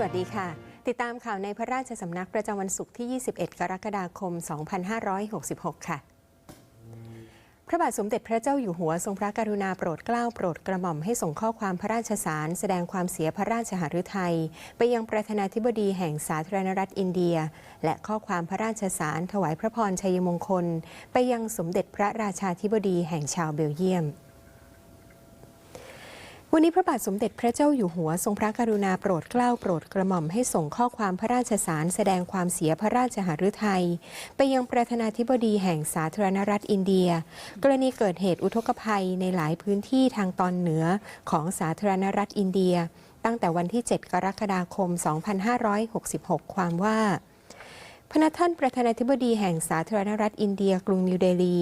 สวัสดีค่ะ ติดตามข่าวในพระราชสำนักประจำวันศุกร์ที่ 21 กรกฎาคม 2566 ค่ะ พระบาทสมเด็จพระเจ้าอยู่หัวทรงพระกรุณาโปรดเกล้าโปรดกระหม่อมให้ส่งข้อความพระราชสาร แสดงความเสียพระราชหฤทัยไปยังประธานาธิบดีแห่งสาธารณรัฐอินเดีย และข้อความพระราชสารถวายพระพรชัยมงคล ไปยังสมเด็จพระราชาธิบดีแห่งชาวเบลเยียม วันนี้พระบาทสมเด็จพระเจ้าอยู่หัวทรงพระกรุณาโปรดเกล้าโปรดกระหม่อมให้ส่งข้อความพระราชสารแสดงความเสียพระราชหฤทัยไปยังประธานาธิบดีแห่งสาธารณรัฐอินเดีย กรณีเกิดเหตุอุทกภัยในหลายพื้นที่ทางตอนเหนือของสาธารณรัฐอินเดีย ตั้งแต่วันที่ 7 กรกฎาคม 2566 ความว่า พระท่านประธานาธิบดีแห่งสาธารณรัฐอินเดียกรุงนิวเดลี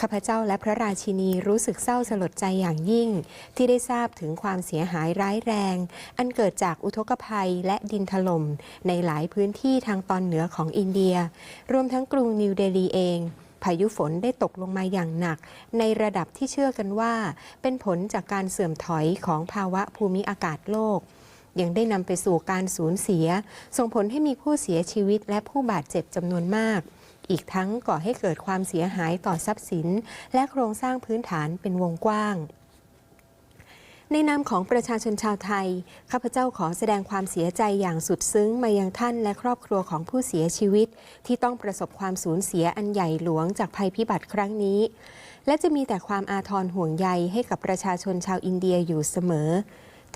ข้าพเจ้าและพระราชินีรู้สึกเศร้าสลดใจอย่างยิ่ง ที่ได้ทราบถึงความเสียหายร้ายแรง อันเกิดจากอุทกภัยและดินถล่มในหลายพื้นที่ทางตอนเหนือของอินเดีย รวมทั้งกรุงนิวเดลีเองพายุฝนได้ตกลงมาอย่างหนัก ในระดับที่เชื่อกันว่า เป็นผลจากการเสื่อมถอยของภาวะภูมิอากาศโลก ยังได้นำไปสู่การสูญเสีย ส่งผลให้มีผู้เสียชีวิตและผู้บาดเจ็บจำนวนมาก อีกทั้งก่อให้เกิดความเสียหายต่อทรัพย์สิน และโครงสร้างพื้นฐานเป็นวงกว้างในนามของประชาชนชาวไทย ข้าพเจ้าขอแสดงความเสียใจอย่างสุดซึ้งมายังท่านและครอบครัวของผู้เสียชีวิต ที่ต้องประสบความสูญเสียอันใหญ่หลวงจากภัยพิบัติครั้งนี้ และจะมีแต่ความอาทรห่วงใยให้กับประชาชนชาวอินเดียอยู่เสมอ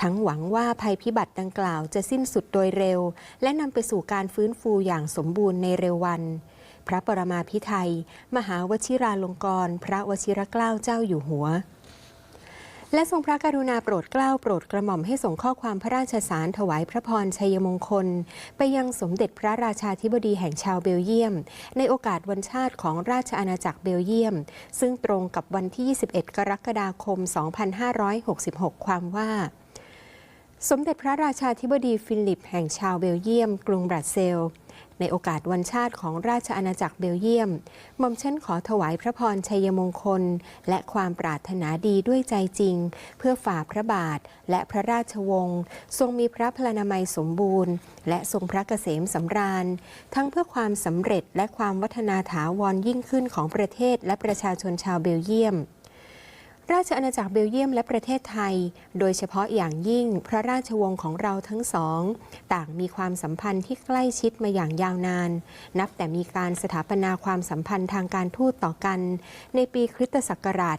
ทั้งหวังว่าภัยพิบัติดังกล่าวจะสิ้นสุดโดยเร็ว และนำไปสู่การฟื้นฟูอย่างสมบูรณ์ในเร็ววัน พระปรมาภิไธยมหาวชิราลงกรณ์พระวชิรเกล้าเจ้าอยู่หัว และทรงพระกรุณาโปรดเกล้าโปรดกระหม่อมให้ส่งข้อความพระราชสารถวายพระพรชัยมงคล ไปยังสมเด็จพระราชาธิบดีแห่งชาวเบลเยียม ในโอกาสวันชาติของราชอาณาจักรเบลเยียม ซึ่งตรงกับวันที่ 21 กรกฎาคม 2566 ความว่า สมเด็จพระราชาธิบดีฟิลิปแห่งชาวเบลเยียม กรุงบรัสเซล ในโอกาสวันชาติของราชอาณาจักรเบลเยียมหม่อมฉันขอถวายพระพรชัยมงคล และความปรารถนาดีด้วยใจจริง เพื่อฝ่าพระบาทและพระราชวงศ์ทรงมีพระพลานามัยสมบูรณ์ และทรงพระเกษมสำราญ ทั้งเพื่อความสำเร็จและความวัฒนาถาวรยิ่งขึ้นของประเทศและประชาชนชาวเบลเยียม ราชอาณาจักรเบลเยียมและประเทศไทย โดยเฉพาะอย่างยิ่งพระราชวงศ์ของเราทั้งสอง ต่างมีความสัมพันธ์ที่ใกล้ชิดมาอย่างยาวนาน นับแต่มีการสถาปนาความสัมพันธ์ทางการทูตต่อกัน ในปีคริสตศักราช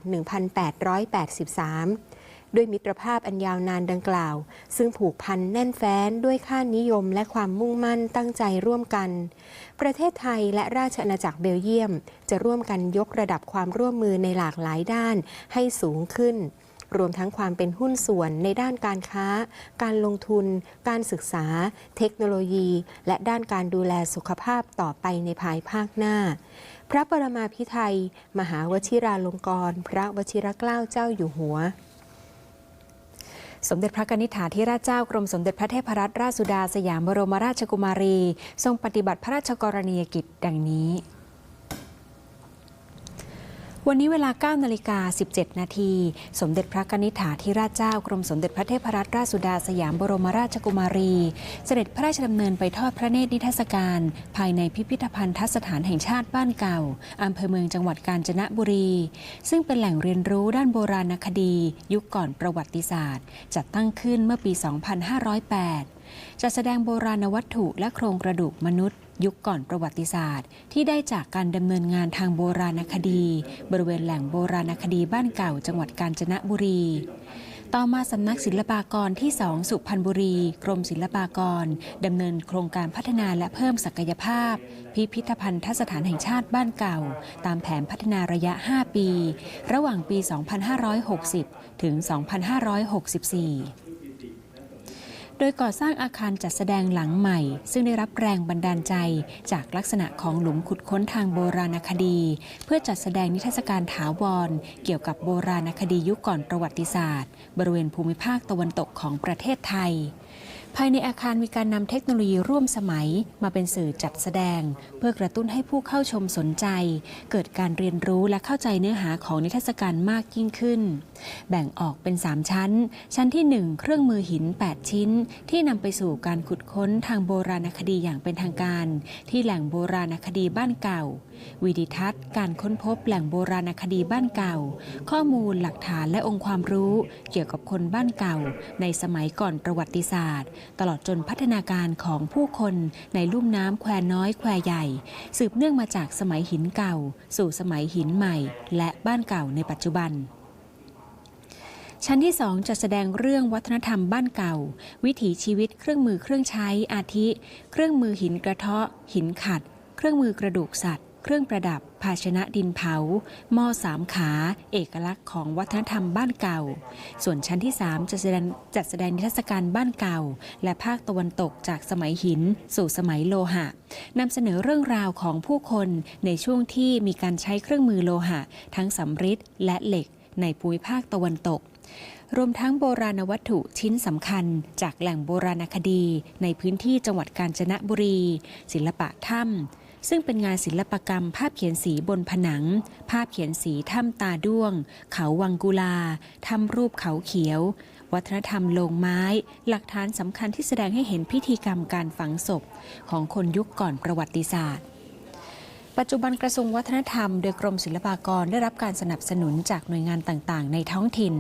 1883 ด้วยมิตรภาพอันยาวนานดังกล่าว ซึ่งผูกพันแน่นแฟ้นด้วยค่านิยมและความมุ่งมั่นตั้งใจร่วมกัน ประเทศไทยและราชอาณาจักรเบลเยียม จะร่วมกันยกระดับความร่วมมือในหลากหลายด้านให้สูงขึ้นรวมทั้งความเป็นหุ้นส่วนในด้านการค้า การลงทุน การศึกษา เทคโนโลยี และด้านการดูแลสุขภาพต่อไปในภายภาคหน้า พระปรมาภิไธยมหาวชิราลงกรณ์พระวชิรเกล้าเจ้าอยู่หัว สมเด็จพระนิษฐาธิราชเจ้ากรมสมเด็จพระเทพรัตนราชสุดาสยามบรมราชกุมารี ทรงปฏิบัติพระราชกรณียกิจดังนี้ วันนี้เวลา 9 นาฬิกา 17 นาที สมเด็จพระกนิษฐาธิราชเจ้ากรมสมเด็จพระเทพรัตนราชสุดาสยามบรมราชกุมารี เสด็จพระราชดำเนินไปทอดพระเนตรนิทรรศการ ภายในพิพิธภัณฑสถานแห่งชาติบ้านเก่าอำเภอเมืองจังหวัดกาญจนบุรี ซึ่งเป็นแหล่งเรียนรู้ด้านโบราณคดี ยุคก่อนประวัติศาสตร์ จัดตั้งขึ้นเมื่อปี 2508 จะแสดงโบราณวัตถุและโครงกระดูกมนุษย์ ยุคก่อนประวัติศาสตร์ ที่ได้จากการดำเนินงานทางโบราณคดี บริเวณแหล่งโบราณคดีบ้านเก่า จังหวัดกาญจนบุรี ต่อมาสำนักศิลปากรที่2สุพรรณบุรี กรมศิลปากรดำเนินโครงการพัฒนาและเพิ่มศักยภาพ พิพิธภัณฑสถานแห่งชาติบ้านเก่า ตามแผนพัฒนาระยะ 5 ปี ระหว่างปี 2560 ถึง 2564 โดยก่อสร้างอาคารจัดแสดงหลังใหม่ ซึ่งได้รับแรงบันดาลใจ จากลักษณะของหลุมขุดค้นทางโบราณคดี เพื่อจัดแสดงนิทรรศการถาวร เกี่ยวกับโบราณคดียุคก่อนประวัติศาสตร์ บริเวณภูมิภาคตะวันตกของประเทศไทย ภายในอาคารมีการนำเทคโนโลยีร่วมสมัยมาเป็นสื่อจัดแสดง เพื่อกระตุ้นให้ผู้เข้าชมสนใจ เกิดการเรียนรู้และเข้าใจเนื้อหาของนิทรรศการมากยิ่งขึ้น แบ่งออกเป็น 3 ชั้น ชั้นที่ 1 เครื่องมือหิน 8 ชิ้น ที่นำไปสู่การขุดค้นทางโบราณคดีอย่างเป็นทางการ ที่แหล่งโบราณคดีบ้านเก่าวิดิทัศน์ การค้นพบแหล่งโบราณคดีบ้านเก่า ข้อมูลหลักฐานและองค์ความรู้ เกี่ยวกับคนบ้านเก่า ในสมัยก่อนประวัติศาสตร์ตลอดจนพัฒนาการของผู้คนในลุ่มน้ำแควน้อยแควใหญ่ สืบเนื่องมาจากสมัยหินเก่า สู่สมัยหินใหม่ และบ้านเก่าในปัจจุบันชั้นที่ 2 จะแสดงเรื่องวัฒนธรรมบ้านเก่า วิถีชีวิตเครื่องมือเครื่องใช้อาทิ เครื่องมือหินกระเทาะ หินขัด เครื่องมือกระดูกสัตว์ เครื่องประดับ ภาชนะดินเผา หม้อสามขา เอกลักษณ์ของวัฒนธรรมบ้านเก่า ส่วนชั้นที่ 3 จะแสดงจัดแสดงนิทรรศการบ้านเก่า และภาคตะวันตกจากสมัยหิน สู่สมัยโลหะนำเสนอเรื่องราวของผู้คนในช่วงที่มีการใช้เครื่องมือโลหะ ทั้งสำริดและเหล็ก ในภูมิภาคตะวันตกรวมทั้งโบราณวัตถุชิ้นสำคัญ จากแหล่งโบราณคดี ในพื้นที่จังหวัดกาญจนบุรี ศิลปะถ้ำ ซึ่งเป็นงานศิลปกรรม ภาพเขียนสีบนผนัง ภาพเขียนสีถ้ำตาด้วง เขาวังกุลาถ้ำรูปเขาเขียว วัฒนธรรมโลงไม้ หลักฐานสำคัญที่แสดงให้เห็นพิธีกรรมการฝังศพ ของคนยุคก่อนประวัติศาสตร์ ปัจจุบันกระทรวงวัฒนธรรม โดยกรมศิลปากรได้รับการสนับสนุนจากหน่วยงานต่างๆ ในท้องถิ่น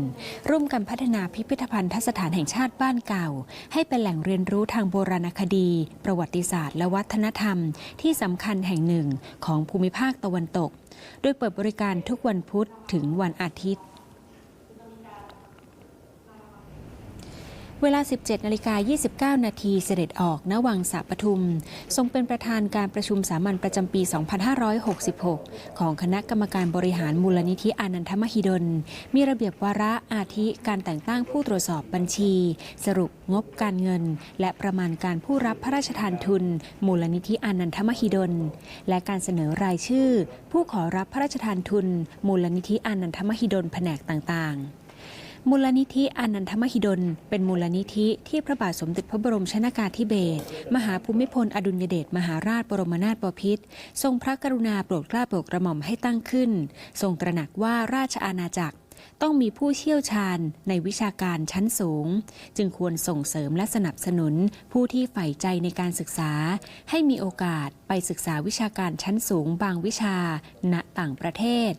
ร่วมกันพัฒนาพิพิธภัณฑสถานแห่งชาติบ้านเก่า ให้เป็นแหล่งเรียนรู้ทางโบราณคดี ประวัติศาสตร์ และวัฒนธรรม ที่สำคัญแห่งหนึ่งของภูมิภาคตะวันตก โดยเปิดบริการทุกวันพุธถึงวันอาทิตย์ เวลา 17นาฬิกา29 นาทีเสด็จออกณวังสะปทุม ทรงเป็นประธานการประชุมสามัญประจำปี 2566 ของคณะกรรมการบริหารมูลนิธิอานันทมหิดล มีระเบียบวาระอาทิการแต่งตั้งผู้ตรวจสอบบัญชี สรุปงบการเงิน และประมาณการผู้รับพระราชทานทุน มูลนิธิอานันทมหิดล และการเสนอรายชื่อ ผู้ขอรับพระราชทานทุน มูลนิธิอานันทมหิดลแผนกต่างๆ มูลนิธิอนันทมหิดล เป็นมูลนิธิที่พระบาทสมเด็จพระบรมชนากาธิเบศรมหาภูมิพลอดุลยเดชมหาราชบรมนาถบพิตรทรงพระกรุณาโปรดเกล้าโปรดกระหม่อมให้ตั้งขึ้น ทรงตระหนักว่าราชอาณาจักรต้องมีผู้เชี่ยวชาญในวิชาการชั้นสูง จึงควรส่งเสริมและสนับสนุน ผู้ที่ใฝ่ใจในการศึกษา ให้มีโอกาสไปศึกษาวิชาการชั้นสูงบางวิชาณต่างประเทศ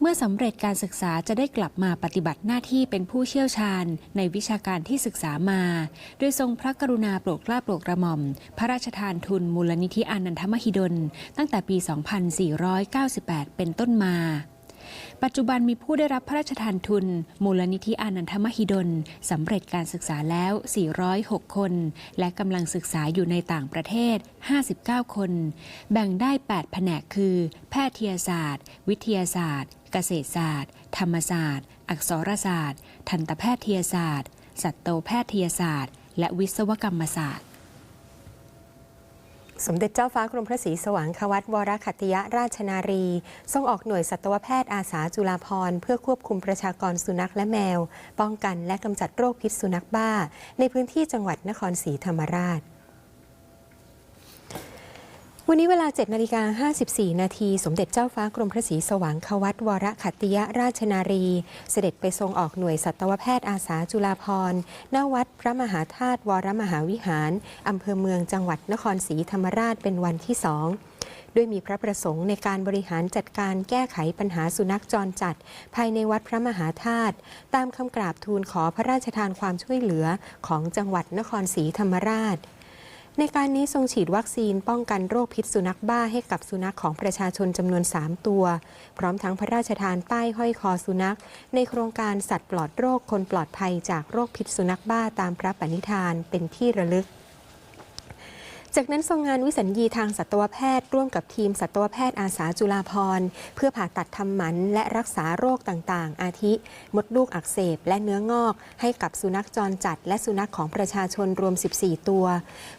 เมื่อสำเร็จการศึกษาจะได้กลับมาปฏิบัติหน้าที่เป็นผู้เชี่ยวชาญ ในวิชาการที่ศึกษามา โดยทรงพระกรุณาโปรดเกล้าโปรดกระหม่อม พระราชทานทุนมูลนิธิอานันทมหิดล ตั้งแต่ปี 2498 เป็นต้นมาปัจจุบันมีผู้ได้รับพระราชทานทุน มูลนิธิอานันทมหิดลสำเร็จการศึกษาแล้ว 406 คน และกำลังศึกษาอยู่ในต่างประเทศ 59 คน แบ่งได้ 8 แผนกคือ แพทยศาสตร์ วิทยาศาสตร์ เกษตรศาสตร์ ธรรมศาสตร์ อักษรศาสตร์ ทันตแพทยศาสตร์ สัตวแพทยศาสตร์ และวิศวกรรมศาสตร์ สมเด็จเจ้าฟ้ากรมพระศรีสว่างควัตวรขัตติยราชนารี ทรงออกหน่วยสัตวแพทย์อาสาจุฬาภรณ์เพื่อควบคุมประชากรสุนัขและแมว ป้องกันและกำจัดโรคพิษสุนัขบ้า ในพื้นที่จังหวัดนครศรีธรรมราช วันนี้เวลา7นาฬิกา54 นาที สมเด็จเจ้าฟ้ากรมพระศรีสว่างควัตวรขัตติยราชนารี เสด็จไปทรงออกหน่วยสัตวแพทย์อาสาจุฬาภรณ์ณวัดพระมหาธาตุวรมหาวิหาร อำเภอเมืองจังหวัดนครศรีธรรมราชเป็นวันที่สองด้วยมีพระประสงค์ในการบริหารจัดการแก้ไขปัญหาสุนัขจรจัด ภายในวัดพระมหาธาตุตามคำกราบทูลขอพระราชทานความช่วยเหลือของจังหวัดนครศรีธรรมราช ในการนี้ทรงฉีดวัคซีนป้องกันโรคพิษสุนัขบ้าให้กับสุนัขของประชาชนจำนวน 3 ตัว พร้อมทั้งพระราชทานป้ายห้อยคอสุนัข ในโครงการสัตว์ปลอดโรคคนปลอดภัยจากโรคพิษสุนัขบ้าตามพระปณิธานเป็นที่ระลึก จากนั้นทรงงานวิสัญญีทางสัตวแพทย์ ร่วมกับทีมสัตวแพทย์อาสาจุฬาภร์เพื่อผ่าตัดทำหมันและรักษาโรคต่างๆ อาทิ มดลูกอักเสบและเนื้องอก ให้กับสุนัขจรจัด และสุนัขของประชาชนรวม 14 ตัว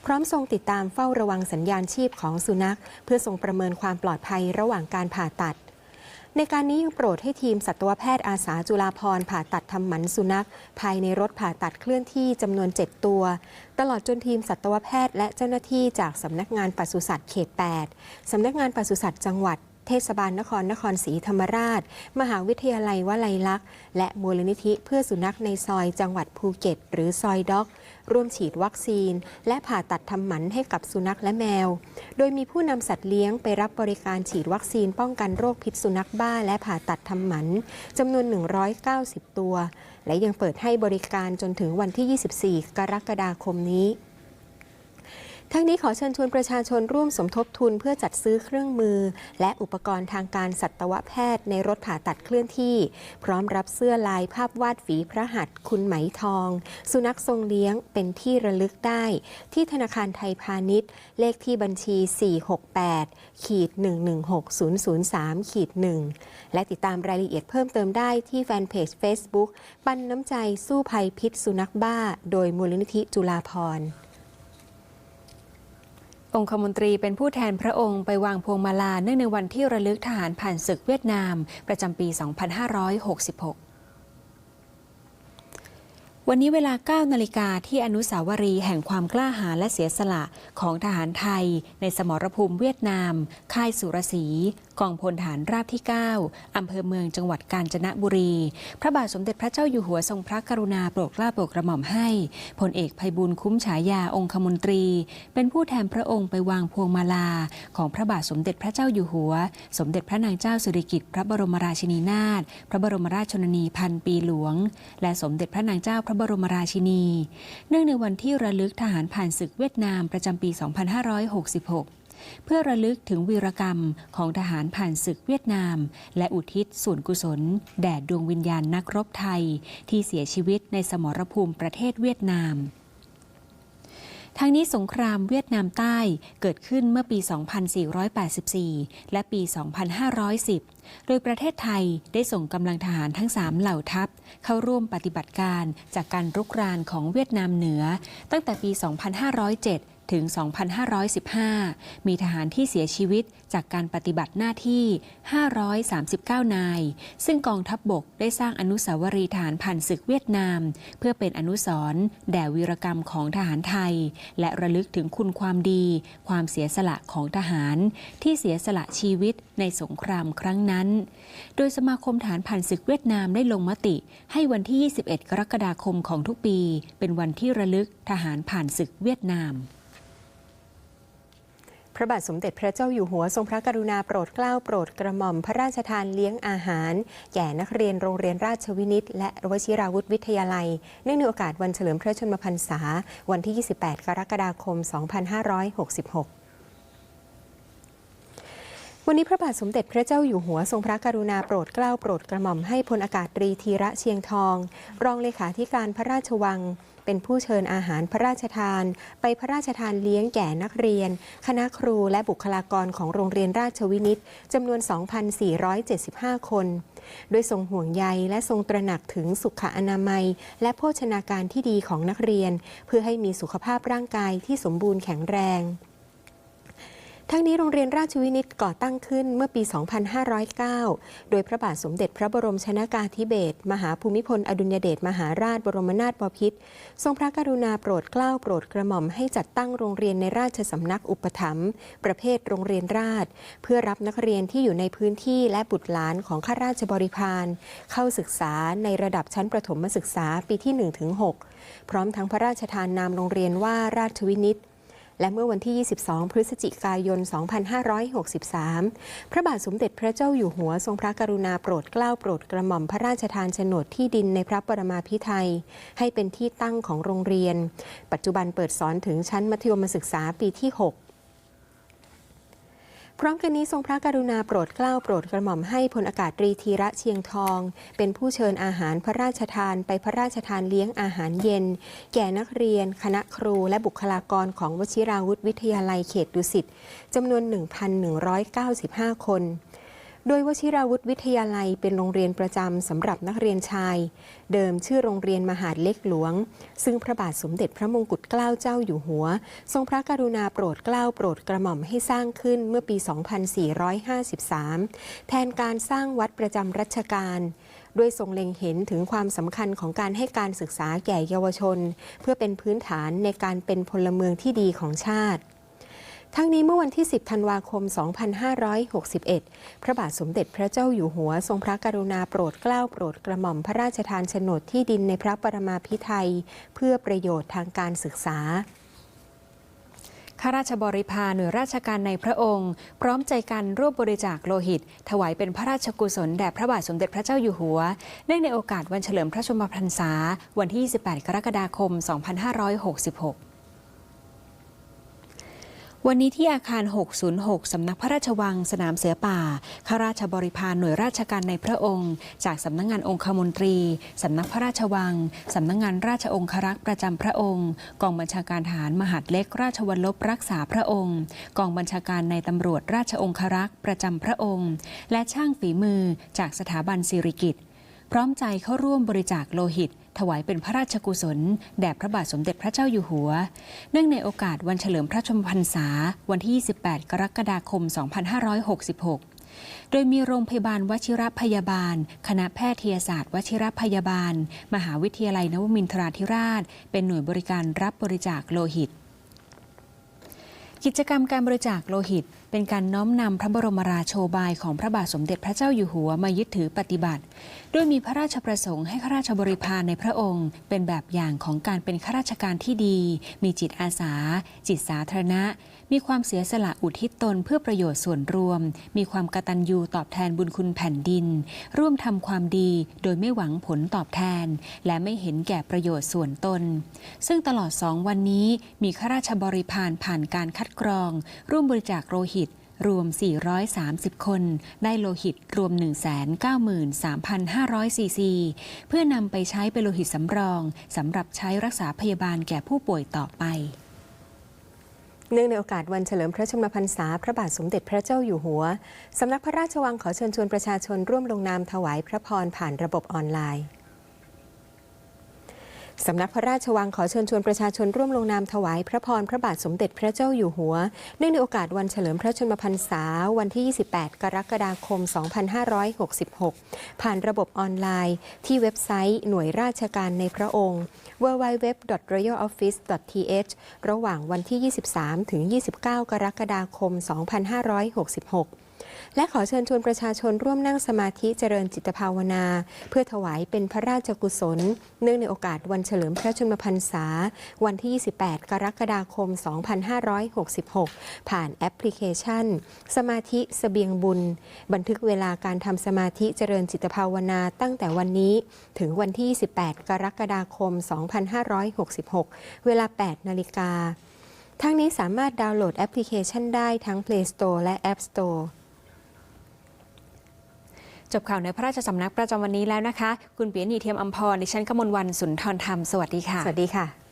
พร้อมทรงติดตามเฝ้าระวังสัญญาณชีพของสุนัข เพื่อทรงประเมินความปลอดภัยระหว่างการผ่าตัด ในการนี้ยังโปรดให้ทีมสัตวแพทย์อาสาจุฬาภรผ่าตัดทำหมันสุนัข ภายในรถผ่าตัดเคลื่อนที่จำนวน 7 ตัว ตลอดจนทีมสัตวแพทย์และเจ้าหน้าที่จากสำนักงานปศุสัตว์เขต 8 สำนักงานปศุสัตว์จังหวัดเทศบาลนครนครศรีธรรมราช มหาวิทยาลัยวลัยลักษณ์ และมูลนิธิเพื่อสุนัขในซอยจังหวัดภูเก็ต หรือซอยด็อก ร่วมฉีดวัคซีน และผ่าตัดทำหมันให้กับสุนัขและแมว โดยมีผู้นำสัตว์เลี้ยงไปรับบริการฉีดวัคซีนป้องกันโรคพิษสุนัขบ้า และผ่าตัดทำหมันจำนวน 190 ตัว และยังเปิดให้บริการจนถึงวันที่ 24 กรกฎาคมนี้ ทั้งนี้ขอเชิญชวนประชาชนร่วมสมทบทุนเพื่อจัดซื้อเครื่องมือ และอุปกรณ์ทางการสัตวแพทย์ในรถผ่าตัดเคลื่อนที่ พร้อมรับเสื้อลายภาพวาดฝีพระหัตถ์คุณไหมทอง สุนัขทรงเลี้ยงเป็นที่ระลึกได้ ที่ธนาคารไทยพาณิชย์ เลขที่บัญชี 468ขีด116003ขีด1และติดตามรายละเอียดเพิ่มเติมได้ที่แฟนเพจ Facebook ปันน้ำใจสู้ภัยพิษสุนัขบ้า โดยมูลนิธิจุฬาภรณ์ องคมนตรีเป็นผู้แทนพระองค์ไปวางพวงมาลาเนื่องในวันที่ระลึกทหารผ่านศึกเวียดนาม ประจำปี 2566วันนี้เวลา 9 นาฬิกาที่อนุสาวรีย์แห่งความกล้าหาญและเสียสละของทหารไทย ในสมรภูมิเวียดนาม ค่ายสุรศรีกองพลฐานราบที่ 9 อำเภอเมืองจังหวัดกาญจนบุรี พระบาทสมเด็จพระเจ้าอยู่หัวทรงพระกรุณาโปรดเกล้าโปรดกระหม่อมให้พลเอกภัยบุญคุ้มฉายาองคมนตรี เป็นผู้แทนพระองค์ไปวางพวงมาลา ของพระบาทสมเด็จพระเจ้าอยู่หัว สมเด็จพระนางเจ้าสิริกิติ์พระบรมราชินีนาถพระบรมราชชนนีพันปีหลวง และสมเด็จพระนางเจ้าพระบรมราชินี เนื่องในวันที่ระลึกทหารผ่านศึกเวียดนามประจำปี 2566 เพื่อระลึกถึงวีรกรรมของทหารผ่านศึกเวียดนาม และอุทิศส่วนกุศล แด่ดวงวิญญาณนักรบไทย ที่เสียชีวิตในสมรภูมิประเทศเวียดนามทั้งนี้สงครามเวียดนามใต้เกิดขึ้นเมื่อปี 2484 และปี 2510 โดยประเทศไทยได้ส่งกำลังทหารทั้ง 3 เหล่าทัพ เข้าร่วมปฏิบัติการจากการรุกรานของเวียดนามเหนือ ตั้งแต่ปี 2507 ถึง 2515 มีทหารที่เสียชีวิตจากการปฏิบัติหน้าที่ 539 นาย ซึ่งกองทัพบบกได้สร้างอนุสาวรีย์ฐานผ่านศึกเวียดนาม เพื่อเป็นอนุสรณ์แด่วีรกรรมของทหารไทย และระลึกถึงคุณความดี ความเสียสละของทหาร ที่เสียสละชีวิตในสงครามครั้งนั้น โดยสมาคมฐานผ่านศึกเวียดนามได้ลงมติ ให้วันที่ 21 กรกฎาคมของทุกปี เป็นวันที่ระลึกทหารผ่านศึกเวียดนาม พระบาทสมเด็จพระเจ้าอยู่หัวทรงพระกรุณาโปรดเกล้าโปรดกระหม่อมพระราชทานเลี้ยงอาหาร แก่นักเรียนโรงเรียนราชวินิต และวชิราวุธวิทยาลัย เนื่องในโอกาสวันเฉลิมพระชนมพรรษา วันที่ 28 กรกฎาคม 2566วันนี้พระบาทสมเด็จพระเจ้าอยู่หัวทรงพระกรุณาโปรดเกล้าโปรดกระหม่อมให้พลอากาศตรีธีระเชียงทอง รองเลขาธิการพระราชวัง เป็นผู้เชิญอาหารพระราชทาน ไปพระราชทานเลี้ยงแก่นักเรียน คณะครูและบุคลากรของโรงเรียนราชวินิตจำนวน 2,475 คน โดยทรงห่วงใยและทรงตระหนักถึงสุขอนามัย และโภชนาการที่ดีของนักเรียน เพื่อให้มีสุขภาพร่างกายที่สมบูรณ์แข็งแรง ทั้งนี้โรงเรียนราชวินิตก่อตั้งขึ้นเมื่อปี 2509 โดยพระบาทสมเด็จพระบรมชนากาธิเบศรมหาภูมิพล อดุลยเดชมหาราชบรมนาถบพิตรทรงพระกรุณาโปรดเกล้าโปรดกระหม่อมให้จัดตั้งโรงเรียนในราชสำนักอุปถัมภ์ประเภทโรงเรียนราช เพื่อรับนักเรียนที่อยู่ในพื้นที่และบุตรหลานของข้าราชบริพารเข้าศึกษาในระดับชั้นประถมศึกษาปีที่ 1-6 พร้อมทั้งพระราชทานนามโรงเรียนว่าราชวินิต และเมื่อวันที่ 22 พฤศจิกายน 2563 พระบาทสมเด็จพระเจ้าอยู่หัวทรงพระกรุณาโปรดเกล้าโปรดกระหม่อมพระราชทานโฉนดที่ดินในพระปรมาภิไธยให้เป็นที่ตั้งของโรงเรียน ปัจจุบันเปิดสอนถึงชั้นมัธยมศึกษาปีที่ 6 พร้อมกันนี้ทรงพระกรุณาโปรดเกล้าโปรดกระหม่อมให้พลอากาศตรีธีระเชียงทอง เป็นผู้เชิญอาหารพระราชทานไปพระราชทานเลี้ยงอาหารเย็น แก่นักเรียน คณะครูและบุคลากรของวชิราวุธวิทยาลัยเขตดุสิตจำนวน 1,195 คน โดยวชิราวุธวิทยาลัยเป็นโรงเรียนประจำสำหรับนักเรียนชาย เดิมชื่อโรงเรียนมหาดเล็กหลวง ซึ่งพระบาทสมเด็จพระมงกุฎเกล้าเจ้าอยู่หัว ทรงพระกรุณาโปรดเกล้าโปรดกระหม่อมให้สร้างขึ้นเมื่อปี 2453 แทนการสร้างวัดประจำรัชกาลด้วยทรงเล็งเห็นถึงความสำคัญของการให้การศึกษาแก่เยาวชน เพื่อเป็นพื้นฐานในการเป็นพลเมืองที่ดีของชาติ ทั้งนี้เมื่อวันที่ 10 ธันวาคม 2561 พระบาทสมเด็จพระเจ้าอยู่หัว ทรงพระกรุณาโปรดเกล้าโปรดกระหม่อมพระราชทานโฉนดที่ดินในพระปรมาภิไธยเพื่อประโยชน์ทางการศึกษาข้าราชบริพารหน่วยราชการในพระองค์ พร้อมใจกันร่วมบริจาคโลหิต ถวายเป็นพระราชกุศลแด่พระบาทสมเด็จพระเจ้าอยู่หัว เนื่องในโอกาสวันเฉลิมพระชนมพรรษา วันที่ 28 กรกฎาคม 2566 วันนี้ที่อาคาร 606 สำนักพระราชวัง สนามเสือป่า ข้าราชบริพารหน่วยราชการในพระองค์ จากสำนักงงานองคมนตรี สำนักพระราชวัง สำนักงงานราชองครักษ์ประจำพระองค์ กองบัญชาการทหารมหาดเล็กราชวัลลบรักษาพระองค์ กองบัญชาการในตำรวจราชองครักษ์ประจำพระองค์ และช่างฝีมือจากสถาบันสิริกิติ์ พร้อมใจเข้าร่วมบริจาคโลหิต ถวายเป็นพระราชกุศล แด่พระบาทสมเด็จพระเจ้าอยู่หัว เนื่องในโอกาสวันเฉลิมพระชนมพรรษา วันที่ 28 กรกฎาคม 2566โดยมีโรงพยาบาลวชิรพยาบาล คณะแพทยศาสตร์ วชิรพยาบาล มหาวิทยาลัยนวมินทราธิราช เป็นหน่วยบริการรับบริจาคโลหิต กิจกรรมการบริจาคโลหิต เป็นการน้อมนำพระบรมราโชบายของพระบาทสมเด็จพระเจ้าอยู่หัวมายึดถือปฏิบัติโดยมีพระราชประสงค์ให้ข้าราชบริพารในพระองค์ เป็นแบบอย่างของการเป็นข้าราชการที่ดี มีจิตอาสา จิตสาธารณะ มีความเสียสละอุทิศตนเพื่อประโยชน์ส่วนรวม มีความกตัญญูตอบแทนบุญคุณแผ่นดิน ร่วมทำความดีโดยไม่หวังผลตอบแทน และไม่เห็นแก่ประโยชน์ส่วนตน ซึ่งตลอดสองวันนี้มีข้าราชบริพารผ่านการคัดกรอง ร่วมบริจาคโลหิต รวม 430 คน ได้โลหิตรวม 193,500 ซีซี เพื่อนำไปใช้เป็นโลหิตสำรองสำหรับใช้รักษาพยาบาลแก่ผู้ป่วยต่อไปเนื่องในโอกาสวันเฉลิมพระชนมพรรษา พระบาทสมเด็จพระเจ้าอยู่หัว สำนักพระราชวังขอเชิญชวนประชาชนร่วมลงนามถวายพระพรผ่านระบบออนไลน์ สำนักพระราชวังขอเชิญชวนประชาชนร่วมลงนามถวายพระพรพระบาทสมเด็จพระเจ้าอยู่หัว เนื่องในโอกาสวันเฉลิมพระชนมพรรษาวันที่ 28 กรกฎาคม 2566 ผ่านระบบออนไลน์ ที่เว็บไซต์หน่วยราชการในพระองค์ www.royaloffice.th ระหว่างวันที่ 23 ถึง 29 กรกฎาคม 2566 และขอเชิญชวนประชาชนร่วมนั่งสมาธิเจริญจิตภาวนา เพื่อถวายเป็นพระราชกุศล เนื่องในโอกาสวันเฉลิมพระชนมพรรษา วันที่ 28 กรกฎาคม 2566 ผ่านแอปพลิเคชัน สมาธิสเสบียงบุญ บันทึกเวลาการทำสมาธิเจริญจิตภาวนาตั้งแต่วันนี้ถึงวันที่ 18 กรกฎาคม 2566 เวลา 8 นาฬิกาทั้งนี้สามารถดาวน์โหลดแอปพลิเคชันได้ทั้ง Play Store และ App Store จบข่าวในพระราชสำนักประจำวันนี้แล้วนะคะ คุณเปียนีเทียมอัมพรดิฉันกมลวันสุนทรธรรม สวัสดีค่ะ สวัสดีค่ะ